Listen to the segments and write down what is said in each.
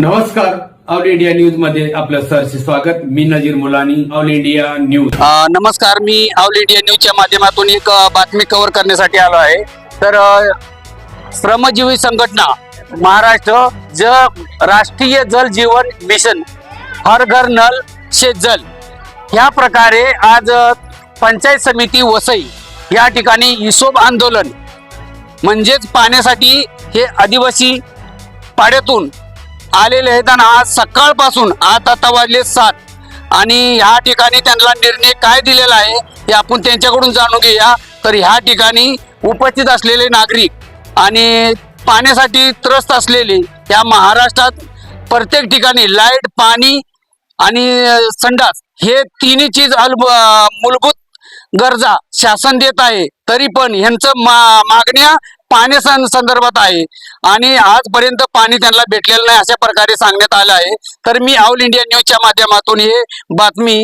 नमस्कार. All India न्यूजमध्ये आपलं सरचे स्वागत. मी Nazir Mulani all India news. नमस्कार. मी ऑल इंडिया न्यूजच्या माध्यमातून एक बातमी कव्हर करण्यासाठी आलो आहे. तर श्रमजीवी संघटना महाराष्ट्र ज राष्ट्रीय जल जीवन मिशन हर घर नल शे जल. ह्या प्रकारे आज पंचायत समिती वसई या ठिकाणी हिशोब आंदोलन म्हणजेच पाण्यासाठी हे आदिवासी पाड्यातून आलेले आहेत आणि आज सकाळपासून आज आता वाजले सात. आणि ह्या ठिकाणी त्यांना निर्णय काय दिलेला आहे हे आपण त्यांच्याकडून जाणून घेऊया. तर ह्या ठिकाणी उपस्थित असलेले नागरिक आणि पाण्यासाठी त्रस्त असलेले या महाराष्ट्रात प्रत्येक ठिकाणी लाइट पाणी आणि संडास हे तिन्ही चीज मूलभूत गरजा शासन देत आहे. तरी पण ह्यांचं मा मागण्या पाण्या संदर्भात आहे. आणि आजपर्यंत पाणी त्यांना भेटलेलं नाही अशा प्रकारे सांगण्यात आलं आहे. तर मी ऑल इंडिया न्यूजच्या माध्यमातून हे बातमी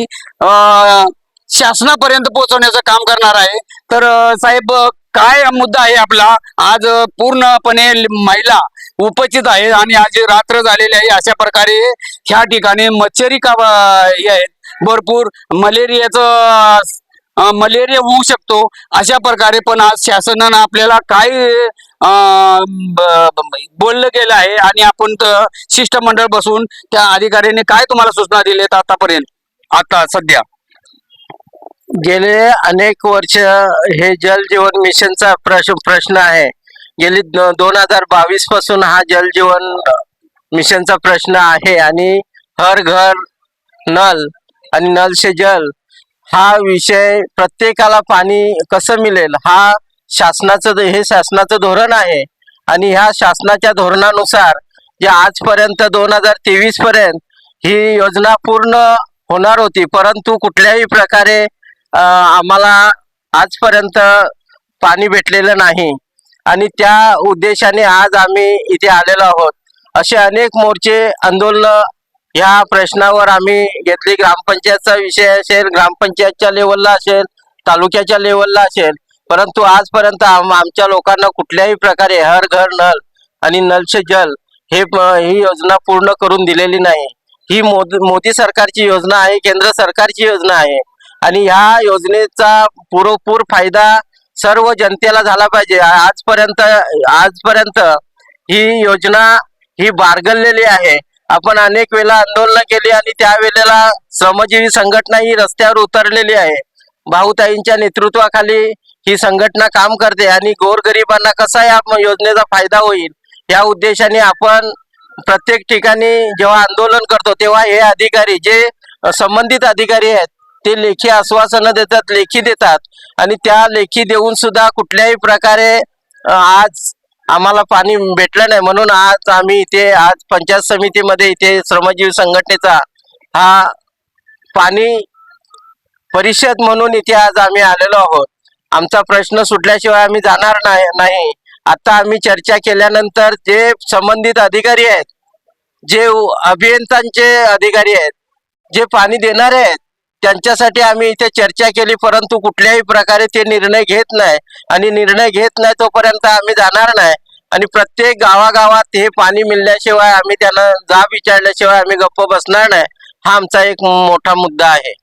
शासनापर्यंत पोहोचवण्याचं काम करणार आहे. तर साहेब काय मुद्दा आहे आपला? आज पूर्णपणे महिला उपस्थित आहे आणि आज रात्र झालेली आहे. अशा प्रकारे ह्या ठिकाणी मच्छरी का हे आहेत. भरपूर मलेरियाचं मलेरिया होऊ शकतो. अशा प्रकारे पण आज शासनानं आपल्याला काय बोललं गेलं आहे आणि आपण शिष्टमंडळ बसून त्या अधिकाऱ्यांनी काय तुम्हाला सूचना दिल्यात आतापर्यंत? आता सध्या. गेले अनेक वर्ष हे जल जीवन मिशनचा प्रश्न प्रश्न आहे. गेली दोन हजार बावीसपासून हा जल जीवन मिशनचा प्रश्न आहे आणि हर घर नल आणि नल से जल हा विषय प्रत्येकाला पाणी कसं मिळेल? हा शासनाचं हे शासनाचं धोरण आहे. आणि ह्या शासनाच्या धोरणानुसार जे आजपर्यंत दोन हजार तेवीस पर्यंत ही योजना पूर्ण होणार होती. परंतु कुठल्याही प्रकारे आम्हाला आजपर्यंत पाणी भेटलेलं नाही. आणि त्या उद्देशाने आज आम्ही इथे आलेलो आहोत. असे अनेक मोर्चे आंदोलन ह्या प्रश्नावर आम्ही घेतली. ग्रामपंचायतचा विषय असेल ग्रामपंचायतच्या लेवलला असेल तालुक्याच्या लेवलला असेल. परंतु आजपर्यंत आम- आमच्या लोकांना कुठल्याही प्रकारे हर घर नल आणि नल जल हे ही योजना पूर्ण करून दिलेली नाही. ही मोदी मोदी सरकारची योजना आहे केंद्र सरकारची योजना आहे. आणि ह्या योजनेचा पुरेपूर फायदा सर्व जनतेला झाला पाहिजे. आजपर्यंत आजपर्यंत ही योजना ही बारगळलेली आहे. आपण अनेक वेळा आंदोलन केली आणि त्यावेळेला श्रमजीवी संघटना ही रस्त्यावर उतरलेली आहे. भाऊताईंच्या नेतृत्वाखाली ही संघटना काम करते आणि गोरगरिबांना कसा या योजनेचा फायदा होईल या उद्देशाने आपण प्रत्येक ठिकाणी जेव्हा आंदोलन करतो तेव्हा हे अधिकारी जे संबंधित अधिकारी आहेत ते लेखी आश्वासनं देतात लेखी देतात आणि त्या लेखी देऊन सुद्धा कुठल्याही प्रकारे आज आम्हाला पाणी भेटलं नाही. म्हणून आज आम्ही इथे आज पंचायत समितीमध्ये इथे श्रमजीवी संघटनेचा हा पाणी परिषद म्हणून इथे आज आम्ही आलेलो आहोत. आमचा प्रश्न सुटल्याशिवाय आम्ही जाणार नाही आता आम्ही चर्चा केल्यानंतर जे संबंधित अधिकारी आहेत जे अभियंतांचे अभियंत्यांचे अधिकारी आहेत जे पाणी देणारे आहेत त्यांच्यासाठी आम्ही इथे चर्चा केली परंतु कुठल्याही प्रकारे ते निर्णय घेत नाही. आणि निर्णय घेत नाही तोपर्यंत आम्ही जाणार नाही. आणि प्रत्येक गावागावात हे पाणी मिळण्याशिवाय आम्ही त्यांना जाब विचारल्याशिवाय आम्ही गप्प बसणार नाही. हा आमचा एक मोठा मुद्दा आहे.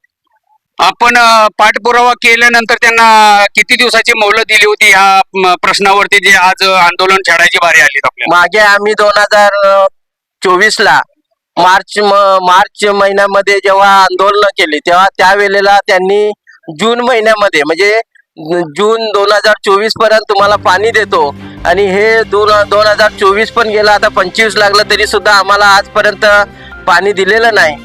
आपण पाठपुरावा केल्यानंतर त्यांना किती दिवसाची मोहलत दिली होती? ह्या प्रश्नावरती जे आज आंदोलन छेडायची बारी आली मागे आम्ही दोन हजार चोवीस ला मार्च म- मार्च महिन्यामध्ये जेव्हा आंदोलन केली तेव्हा त्यावेळेला त्यांनी जून महिन्यामध्ये म्हणजे जून दोन हजार चोवीसपर्यंत तुम्हाला पाणी देतो. आणि हे दोन दोन हजार चोवीस पण गेला आता पंचवीस लागलं तरी सुद्धा आम्हाला आजपर्यंत पाणी दिलेलं नाही.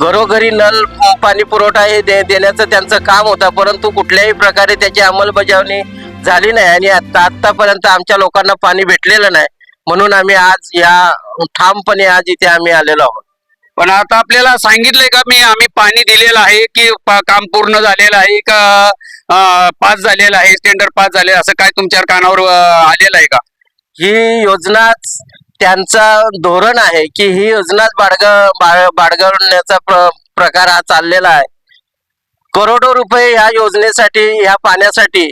घरोघरी नल पाणी पुरवठा हे दे देण्याचं त्यांचं काम होतं परंतु कुठल्याही प्रकारे त्याची अंमलबजावणी झाली नाही. आणि आता आत्तापर्यंत आमच्या लोकांना पाणी भेटलेलं नाही. म्हणून आम्ही आज या ठामपणे आज इथे आम्ही आलेलो आहोत. पण आता आपल्याला सांगितलंय का मी आम्ही पाणी दिलेलं आहे की काम पूर्ण झालेलं आहे का पास झालेलं आहे टेंडर पास झाले असं काय तुमच्या कानावर आलेलं आहे का? ही योजनाच त्यांचा धोरण आहे की ही योजनाच बाळग बाळ- बाळगवण्याचा प्र, प्रकार हा चाललेला आहे. करोडो रुपये ह्या योजनेसाठी ह्या पाण्यासाठी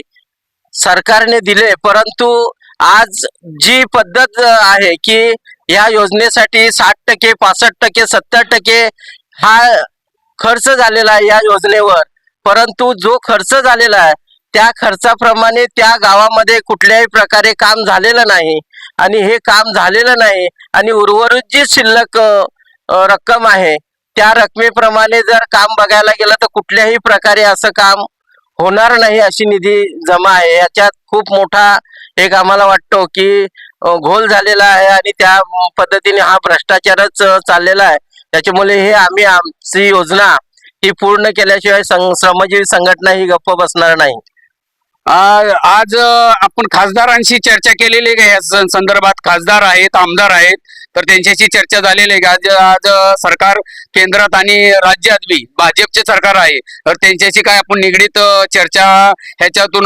सरकारने दिले परंतु आज जी पद्धत आहे की या योजनेसाठी साठ टक्के पासष्ट टक्के सत्तर टक्के हा खर्च झालेला आहे या योजनेवर. परंतु जो खर्च झालेला आहे त्या खर्चाप्रमाणे त्या गावामध्ये कुठल्याही प्रकारे काम झालेलं नाही. आणि हे काम झालेलं नाही आणि उर्वरित जी शिल्लक रक्कम आहे त्या रकमेप्रमाणे जर काम बघायला गेलं तर कुठल्याही प्रकारे असं काम होणार नाही अशी निधी जमा आहे. याच्यात खूप मोठा एक आम्हाला वाटतो की घोल झालेला आहे आणि त्या पद्धतीने हा भ्रष्टाचारच चाललेला आहे. त्याच्यामुळे हे आम्ही आमची योजना ही पूर्ण केल्याशिवाय सं- श्रमजीवी संघटना ही गप्प बसणार नाही. आज आपण खासदारांशी चर्चा केलेली आहे. का या संदर्भात खासदार आहेत आमदार आहेत. तर त्यांच्याशी चर्चा झालेली आहे का आज आज सरकार केंद्रात आणि राज्यात बी भाजपचे सरकार आहे. तर त्यांच्याशी काय आपण निगडीत चर्चा ह्याच्यातून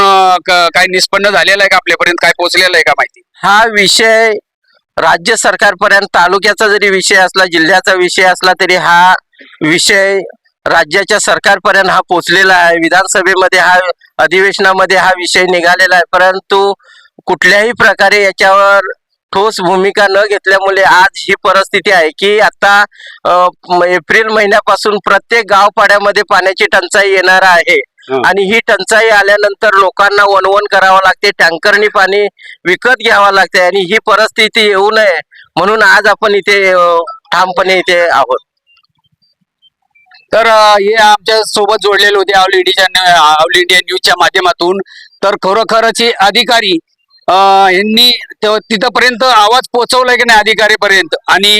काय निष्पन्न झालेलं आहे का? आपल्यापर्यंत काय पोहोचलेलं आहे का माहिती? हा विषय राज्य सरकारपर्यंत तालुक्याचा जरी विषय असला जिल्ह्याचा विषय असला तरी हा विषय राज्याच्या सरकारपर्यंत हा पोचलेला आहे. विधानसभेमध्ये हा अधिवेशनामध्ये हा विषय निघालेला आहे. परंतु कुठल्याही प्रकारे याच्यावर ठोस भूमिका न घेतल्यामुळे आज ही परिस्थिती आहे की आता एप्रिल महिन्यापासून प्रत्येक गावपाड्यामध्ये पाण्याची टंचाई येणार आहे. आणि ही टंचाई आल्यानंतर लोकांना वनवन करावं लागते टँकरनी पाणी विकत घ्यावं लागते आणि ही परिस्थिती येऊ नये म्हणून आज आपण इथे ठामपणे इथे आहोत. तर हे आमच्यासोबत जोडलेले होते ऑल इंडिया ऑल इंडिया न्यूजच्या माध्यमातून. तर खरोखरच हे अधिकारी यांनी तिथपर्यंत आवाज पोहोचवलाय की नाही अधिकारीपर्यंत? आणि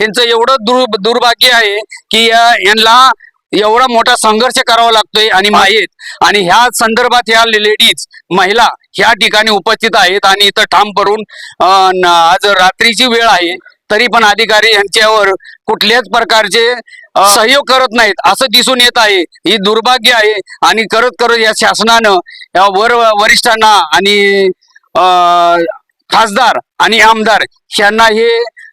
यांचं एवढं दुर् दुर्भाग्य आहे की यांना एवढा मोठा संघर्ष करावा लागतोय आणि माहीत. आणि ह्या संदर्भात ह्या लेडीज महिला ह्या ठिकाणी उपस्थित आहेत आणि इथं ठाम करून आज रात्रीची वेळ आहे तरी पण अधिकारी यांच्यावर कुठल्याच प्रकारचे सहयोग करत नाहीत असं दिसून येत आहे. ही दुर्भाग्य आहे आणि करत करत या शासनानं या वर वरिष्ठांना आणि खासदार आणि आमदार यांना हे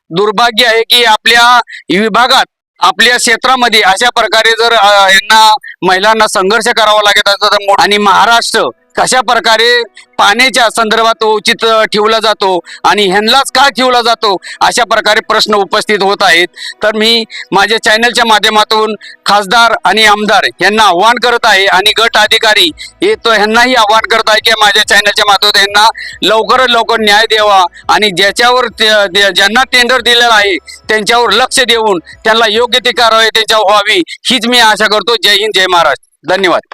दुर्भाग्य आहे की आपल्या विभागात आपल्या क्षेत्रामध्ये अशा प्रकारे जर यांना महिलांना संघर्ष करावा लागत असतो तर आणि महाराष्ट्र कशा प्रकारे पाण्याच्या संदर्भात उचित ठेवला जातो आणि ह्यांनाच का ठेवला जातो अशा प्रकारे प्रश्न उपस्थित होत आहेत. तर मी माझ्या चॅनलच्या माध्यमातून खासदार आणि आमदार यांना आव्हान करत आहे आणि गट अधिकारी हे तो ह्यांनाही आव्हान करत आहे की माझ्या चॅनलच्या माध्यमातून यांना लवकरात लवकर न्याय द्यावा आणि ज्याच्यावर ज्यांना टेंडर दिलेला आहे त्यांच्यावर लक्ष देऊन त्यांना योग्य ती कारवाई त्यांच्यावर व्हावी हीच मी आशा करतो. जय हिंद जय महाराष्ट्र. धन्यवाद.